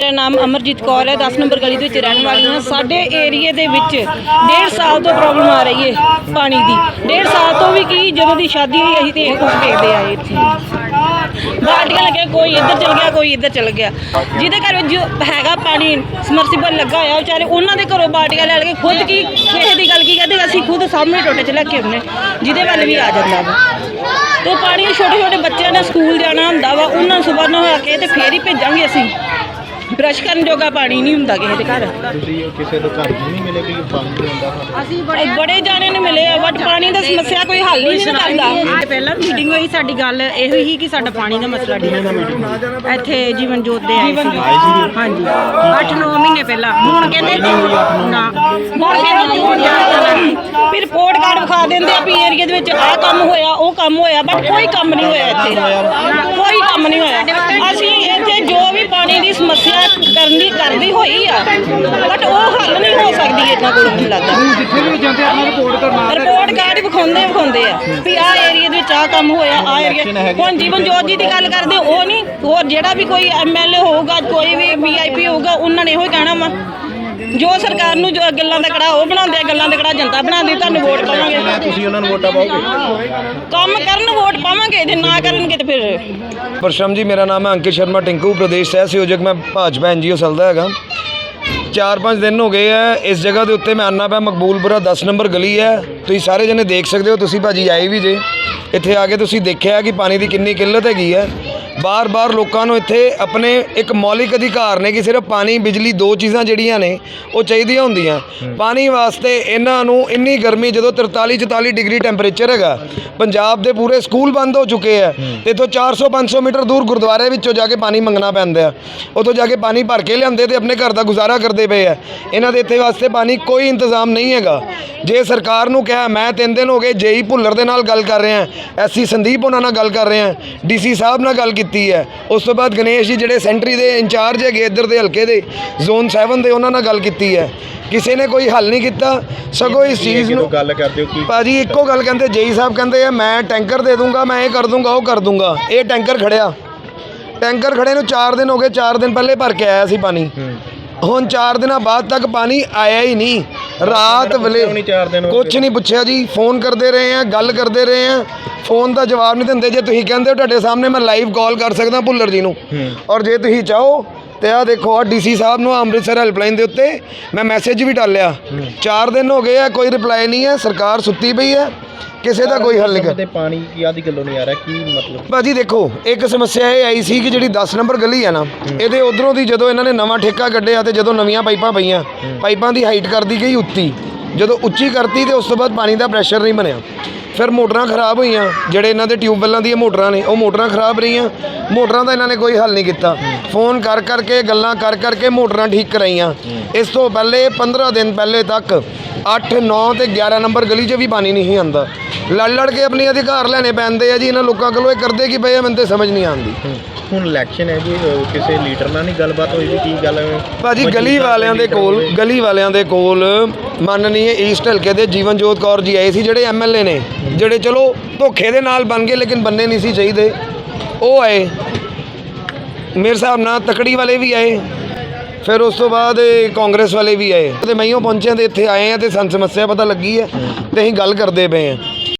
ਮੇਰਾ ਨਾਮ ਅਮਰਜੀਤ ਕੌਰ ਹੈ 10 ਨੰਬਰ ਗਲੀ ਦੇ ਵਿੱਚ ਰਹਿਣ ਵਾਲੀ ਹਾਂ। ਸਾਡੇ ਏਰੀਏ ਦੇ ਵਿੱਚ ਡੇਢ ਸਾਲ ਤੋਂ ਪ੍ਰੋਬਲਮ ਆ ਰਹੀ ਹੈ ਪਾਣੀ ਦੀ। ਡੇਢ ਸਾਲ ਤੋਂ ਵੀ ਕੀ, ਜਦੋਂ ਦੀ ਸ਼ਾਦੀ ਹੋਈ, ਅਸੀਂ ਤੇ ਇਹ ਕੁਝ ਦੇਖਦੇ ਆਏ ਇੱਥੇ। ਬਾਲਟੀਆਂ ਲੱਗਿਆ, ਕੋਈ ਇੱਧਰ ਚਲ ਗਿਆ, ਕੋਈ ਇੱਧਰ ਚਲ ਗਿਆ। ਜਿਹਦੇ ਘਰ ਜੋ ਹੈਗਾ ਪਾਣੀ ਸਮਰਸੀਬਲ ਲੱਗਾ ਹੋਇਆ ਵਿਚਾਰੇ ਉਹਨਾਂ ਦੇ ਘਰੋਂ ਬਾਲਟੀਆਂ ਲੈ ਲੈ ਕੇ ਖੁਦ ਕੀ ਕਿਸੇ ਦੀ ਗੱਲ ਕੀ ਕਹਿੰਦੇ ਅਸੀਂ ਖੁਦ ਸਾਹਮਣੇ ਟੋਟੇ ਚ ਲੈ ਕੇ ਆਉਂਦੇ ਜਿਹਦੇ ਵੱਲ ਵੀ ਆ ਜਾਂਦਾ ਵਾ। ਤੇ ਪਾਣੀ ਛੋਟੇ ਛੋਟੇ ਬੱਚਿਆਂ ਨੇ ਸਕੂਲ ਜਾਣਾ ਹੁੰਦਾ ਵਾ, ਉਹਨਾਂ ਨੂੰ ਸਵੇਰ ਨਹਾ ਕੇ ਤੇ ਫੇਰ ਹੀ ਭੇਜਾਂਗੇ ਅਸੀਂ। ਬ੍ਰਸ਼ ਕਰਨ ਜੋਗਾ ਪਾਣੀ ਨਹੀਂ ਹੁੰਦਾ ਕਿਸੇ ਦੇ ਘਰ। ਤੁਸੀਂ ਕਿਸੇ ਦੇ ਘਰ ਨਹੀਂ ਮਿਲੇ ਕਿ ਪਾਣੀ ਨਹੀਂ ਆਉਂਦਾ ਅਸੀਂ ਬੜੇ ਬੜੇ ਜਾਣੇ ਨੇ ਮਿਲੇ ਆ ਬਟ ਪਾਣੀ ਦਾ ਸਮੱਸਿਆ ਕੋਈ ਹੱਲ ਨਹੀਂ ਨਾ ਕਰਦਾ। ਪਹਿਲਾਂ ਮੀਟਿੰਗ ਹੋਈ ਸਾਡੀ ਗੱਲ ਇਹੋ ਹੀ ਕਿ ਸਾਡਾ ਪਾਣੀ ਦਾ ਮਸਲਾ ਠੀਕ ਇੱਥੇ ਜੀਵਨ ਜੋਤ ਦੇ ਆਏ ਸੀ। ਹਾਂਜੀ 8-9 ਮਹੀਨੇ ਪਹਿਲਾਂ। ਹੁਣ ਕਹਿੰਦੇ ਨਾ ਹੁਣ ਕਹਿੰਦੇ ਫਿਰ ਰਿਪੋਰਟ ਕਾਰਡ ਵਿਖਾ ਦਿੰਦੇ ਆ ਵੀ ਏਰੀਆ ਦੇ ਵਿੱਚ ਆਹ ਕੰਮ ਹੋਇਆ ਉਹ ਕੰਮ ਹੋਇਆ ਬਟ ਕੋਈ ਕੰਮ ਨਹੀਂ ਹੋਇਆ ਇੱਥੇ। ਕੋਈ ਕੰਮ ਨਹੀਂ ਹੋਇਆ। ਅਸੀਂ ਪਾਣੀ ਦੀ ਸਮੱਸਿਆ ਕਰਨੀ ਕਰਦੀ ਹੋਈ ਆ। ਬਟ ਉਹ ਹੱਲ ਨਹੀਂ ਹੋ ਸਕਦੀ ਇਹਨਾਂ ਕੋਲ ਮੈਨੂੰ ਲੱਗਦਾ। ਜਿੱਥੇ ਵੀ ਜਾਂਦੇ ਆਪਣਾ ਰਿਪੋਰਟ ਕਰਨਾ ਰਿਪੋਰਟ ਕਾਰਡ ਵਿਖਾਉਂਦੇ ਵਿਖਾਉਂਦੇ ਆ ਵੀ ਆਹ ਏਰੀਆ ਦੇ ਵਿੱਚ ਆਹ ਕੰਮ ਹੋਇਆ ਆਹ ਏਰੀਆ ਹੁਣ ਜੀਵਨ ਜੋਤ ਜੀ ਦੀ ਗੱਲ ਕਰਦੇ ਉਹ ਨਹੀਂ ਹੋਰ ਜਿਹੜਾ ਵੀ ਕੋਈ ਐਮਐਲਏ ਹੋਊਗਾ ਕੋਈ ਵੀ ਵੀਆਈਪੀ ਹੋਊਗਾ ਉਹਨਾਂ ਨੇ ਇਹੋ ਹੀ ਕਹਿਣਾ ਵਾ। ਜੋ ਸਰਕਾਰ ਨੂੰ ਜੋ ਗੱਲਾਂ ਦਾ ਕੜਾ ਉਹ ਬਣਾਉਂਦੇ ਆ ਗੱਲਾਂ ਦਾ ਕੜਾ ਜਨਤਾ ਬਣਾਉਂਦੀ ਤੁਹਾਨੂੰ ਵੋਟ ਪਾਵਾਂਗੇ। ਤੁਸੀਂ ਉਹਨਾਂ ਨੂੰ ਵੋਟਾਂ ਪਾਓਗੇ? ਕੰਮ ਕਰਨ ਵੋਟ ਪਾਵਾਂਗੇ ਜੇ ਨਾ ਕਰਨਗੇ ਤੇ ਫਿਰ ਪਰਸ਼ਮ ਜੀ ਮੇਰਾ ਨਾਮ ਹੈ ਅੰਕਿਤ ਸ਼ਰਮਾ ਟਿੰਕੂ ਪ੍ਰਦੇਸ਼ ਸਹਿ ਸੰਯੋਜਕ ਮੈਂ ਭਾਜਪਾ ਐਨਜੀਓ ਸਲਦਾ ਹੈਗਾ। ਚਾਰ ਪੰਜ ਦਿਨ ਹੋ ਗਏ ਆ ਇਸ ਜਗ੍ਹਾ ਦੇ ਉੱਤੇ ਮੈਂ ਆਨਾ ਪਿਆ ਮਕਬੂਲਪੁਰਾ 10 ਨੰਬਰ ਗਲੀ ਹੈ। ਤੁਸੀਂ ਸਾਰੇ ਜਣੇ ਦੇਖ ਸਕਦੇ ਹੋ ਤੁਸੀਂ ਭਾਜੀ ਆਏ ਵੀ ਜੇ। ਇੱਥੇ ਆ ਕੇ ਤੁਸੀਂ ਦੇਖਿਆ ਕਿ ਪਾਣੀ ਦੀ ਕਿੰਨੀ ਕਿੱਲਤ ਹੈਗੀ ਹੈ। ਬਾਰ-ਬਾਰ ਲੋਕਾਂ ਨੂੰ ਇੱਥੇ ਆਪਣੇ ਇੱਕ ਮੌਲਿਕ ਅਧਿਕਾਰ ਨੇ ਕਿ ਸਿਰਫ ਪਾਣੀ ਬਿਜਲੀ ਦੋ ਚੀਜ਼ਾਂ ਜਿਹੜੀਆਂ ਨੇ ਉਹ ਚਾਹੀਦੀਆਂ ਹੁੰਦੀਆਂ। ਪਾਣੀ ਵਾਸਤੇ ਇਹਨਾਂ ਨੂੰ ਇੰਨੀ ਗਰਮੀ ਜਦੋਂ 43 44 ਡਿਗਰੀ ਟੈਂਪਰੇਚਰ ਹੈਗਾ ਪੰਜਾਬ ਦੇ ਪੂਰੇ ਸਕੂਲ ਬੰਦ ਹੋ ਚੁੱਕੇ ਆ। ਤੇ ਇਥੋਂ 400 500 ਮੀਟਰ ਦੂਰ ਗੁਰਦੁਆਰੇ ਵਿੱਚੋਂ ਜਾ ਕੇ ਪਾਣੀ ਮੰਗਣਾ ਪੈਂਦਾ ਆ। ਉੱਥੋਂ ਜਾ ਕੇ ਪਾਣੀ ਭਰ ਕੇ ਲਿਆਂਦੇ ਤੇ ਆਪਣੇ ਘਰ ਦਾ ਗੁਜ਼ਾਰਾ ਕਰਦੇ ਪਏ ਆ। ਇਹਨਾਂ ਦੇ ਇੱਥੇ ਵਾਸਤੇ ਪਾਣੀ ਕੋਈ ਇੰਤਜ਼ਾਮ ਨਹੀਂ ਹੈਗਾ। ਜੇ ਸਰਕਾਰ ਨੂੰ ਕਿਹਾ ਮੈਂ ਤਿੰਨ ਦਿਨ ਹੋ ਗਏ ਜੇਈ ਭੁੱਲਰ ਦੇ ਨਾਲ ਗੱਲ ਕਰ ਰਿਹਾ ਐਸਸੀ ਸੰਦੀਪ ਉਹਨਾਂ ਨਾਲ ਗੱਲ ਕਰ ਰਿਹਾ ਡੀਸੀ ਸਾਹਿਬ ਨਾਲ ਗੱਲ ਕੀਤੀ ਹੈ। ਉਸ ਤੋਂ ਬਾਅਦ ਗਣੇਸ਼ ਜੀ ਜਿਹੜੇ ਸੈਂਟਰੀ ਦੇ ਇੰਚਾਰਜ ਹੈਗੇ ਇੱਧਰ ਦੇ ਹਲਕੇ ਦੇ ਜ਼ੋਨ 7 ਦੇ ਉਹਨਾਂ ਨਾਲ ਗੱਲ ਕੀਤੀ ਹੈ। ਕਿਸੇ ਨੇ ਕੋਈ ਹੱਲ ਨਹੀਂ ਕੀਤਾ। ਸਗੋਂ ਇਸ ਚੀਜ਼ ਨੂੰ ਗੱਲ ਕਰਦੇ ਹੋ? ਕੀ ਭਾਜੀ ਇੱਕੋ ਗੱਲ ਕਹਿੰਦੇ ਜੇਈ ਸਾਹਿਬ ਕਹਿੰਦੇ ਆ ਮੈਂ ਟੈਂਕਰ ਦੇ ਦੂੰਗਾ ਮੈਂ ਇਹ ਕਰ ਦੂੰਗਾ ਉਹ ਕਰ ਦੂੰਗਾ। ਇਹ ਟੈਂਕਰ ਖੜਿਆ। ਟੈਂਕਰ ਖੜੇ ਨੂੰ 4 ਦਿਨ ਹੋ ਗਏ 4 ਦਿਨ ਪਹਿਲੇ ਭਰ ਕੇ ਆਇਆ ਸੀ ਪਾਣੀ। ਹੁਣ 4 ਦਿਨਾਂ ਬਾਅਦ ਤੱਕ ਪਾਣੀ ਆਇਆ ਹੀ ਨਹੀਂ। ਰਾਤ ਵੇਲੇ ਕੁਝ ਨਹੀਂ ਪੁੱਛਿਆ ਜੀ ਫੋਨ ਕਰਦੇ ਰਹੇ ਆ ਗੱਲ ਕਰਦੇ ਰਹੇ ਆ ਫੋਨ ਦਾ ਜਵਾਬ ਨਹੀਂ ਦਿੰਦੇ। ਜੇ ਤੁਸੀਂ ਕਹਿੰਦੇ ਹੋ ਤੁਹਾਡੇ ਸਾਹਮਣੇ ਮੈਂ ਲਾਈਵ ਕਾਲ ਕਰ ਸਕਦਾ ਭੁੱਲਰ ਜੀ ਨੂੰ। ਔਰ ਜੇ ਤੁਸੀਂ ਚਾਹੋ ਤੇ ਆ ਦੇਖੋ ਆ ਡੀਸੀ ਸਾਹਿਬ ਨੂੰ ਅੰਮ੍ਰਿਤਸਰ ਹੈਲਪਲਾਈਨ ਦੇ ਉੱਤੇ ਮੈਂ ਮੈਸੇਜ ਵੀ ਡਾਲਿਆ 4 ਦਿਨ ਹੋ ਗਏ ਆ ਕੋਈ ਰਿਪਲਾਈ ਨਹੀਂ ਹੈ ਸਰਕਾਰ ਸੁੱਤੀ ਪਈ ਹੈ। ਕਿਸੇ ਦਾ ਕੋਈ ਹੱਲ ਨਹੀਂ ਕਰ ਤੇ ਪਾਣੀ ਕੀ ਆਦੀ ਗੱਲੋਂ ਨਹੀਂ ਆ ਰਿਹਾ ਕੀ ਮਤਲਬ? ਭਾਜੀ ਦੇਖੋ ਇੱਕ ਸਮੱਸਿਆ ਇਹ ਆਈ ਸੀ ਕਿ ਜਿਹੜੀ 10 ਨੰਬਰ ਗਲੀ ਹੈ ਨਾ ਇਹਦੇ ਉਧਰੋਂ ਦੀ ਜਦੋਂ ਇਹਨਾਂ ਨੇ ਨਵਾਂ ਠੇਕਾ ਕੱਢਿਆ ਤੇ ਜਦੋਂ ਨਵੀਆਂ ਪਾਈਪਾਂ ਪਈਆਂ ਪਾਈਪਾਂ ਦੀ ਹਾਈਟ ਕਰਦੀ ਗਈ ਉੱਤੀ। ਜਦੋਂ ਉੱਚੀ ਕਰਤੀ ਤੇ ਉਸ ਤੋਂ ਬਾਅਦ ਪਾਣੀ ਦਾ ਪ੍ਰੈਸ਼ਰ ਨਹੀਂ ਬਣਿਆ। ਫਿਰ ਮੋਟਰਾਂ ਖਰਾਬ ਹੋਈਆਂ ਜਿਹੜੇ ਇਹਨਾਂ ਦੇ ਟਿਊਬਵੈੱਲਾਂ ਦੀਆਂ ਮੋਟਰਾਂ ਨੇ ਉਹ ਮੋਟਰਾਂ ਖਰਾਬ ਰਹੀਆਂ। ਮੋਟਰਾਂ ਦਾ ਇਹਨਾਂ ਨੇ ਕੋਈ ਹੱਲ ਨਹੀਂ ਕੀਤਾ। ਫੋਨ ਕਰ ਕਰਕੇ ਗੱਲਾਂ ਕਰ ਕਰਕੇ ਮੋਟਰਾਂ ਠੀਕ ਕਰਾਈਆਂ। ਇਸ ਤੋਂ ਪਹਿਲੇ 15 ਦਿਨ ਪਹਿਲੇ ਤੱਕ 8 9 ਤੇ 11 ਨੰਬਰ ਗਲੀ 'ਚ ਵੀ ਪਾਣੀ ਨਹੀਂ ਸੀ ਆਉਂਦਾ। ਲੜ ਲੜ ਕੇ ਆਪਣੇ ਅਧਿਕਾਰ ਲੈਣੇ ਪੈਂਦੇ ਆ ਜੀ ਇਹਨਾਂ ਲੋਕਾਂ ਕੋਲੋਂ ਇਹ ਕਰਦੇ ਕੀ ਪਏ ਆ ਮੈਨੂੰ ਤੇ ਸਮਝ ਨਹੀਂ ਆਉਂਦੀ। ਹੁਣ ਇਲੈਕਸ਼ਨ ਹੈ ਜੀ ਕਿਸੇ ਲੀਡਰ ਨਾਲ ਨਹੀਂ ਗੱਲਬਾਤ ਹੋਈ ਵੀ ਕੀ ਗੱਲ? ਹੈ ਭਾਜੀ ਗਲੀ ਵਾਲਿਆਂ ਦੇ ਕੋਲ। ਗਲੀ ਵਾਲਿਆਂ ਦੇ ਕੋਲ ਮੰਨਨੀਏ ਈਸਟ ਹਲਕੇ ਦੇ ਜੀਵਨਜੋਤ ਕੌਰ ਜੀ ਆਏ ਸੀ ਜਿਹੜੇ ਐਮਐਲਏ ਨੇ ਜਿਹੜੇ ਚਲੋ ਧੋਖੇ ਦੇ ਨਾਲ ਬਣ ਗਏ ਲੇਕਿਨ ਬੰਨੇ ਨਹੀਂ ਸੀ ਚਾਹੀਦੇ। ਉਹ ਆਏ। ਮੇਰੇ ਹਿਸਾਬ ਨਾਲ ਤਕੜੀ ਵਾਲੇ ਵੀ ਆਏ। ਫਿਰ ਉਸ ਤੋਂ ਬਾਅਦ ਕਾਂਗਰਸ ਵਾਲੇ ਵੀ ਆਏ। ਤੇ ਮਈਓ ਪਹੁੰਚੇ ਤੇ ਇੱਥੇ ਆਏ ਆ ਤੇ ਸਾਨੂੰ ਸਮੱਸਿਆ ਪਤਾ ਲੱਗੀ ਹੈ ਤੇ ਅਸੀਂ ਗੱਲ ਕਰਦੇ ਪਏ ਆ।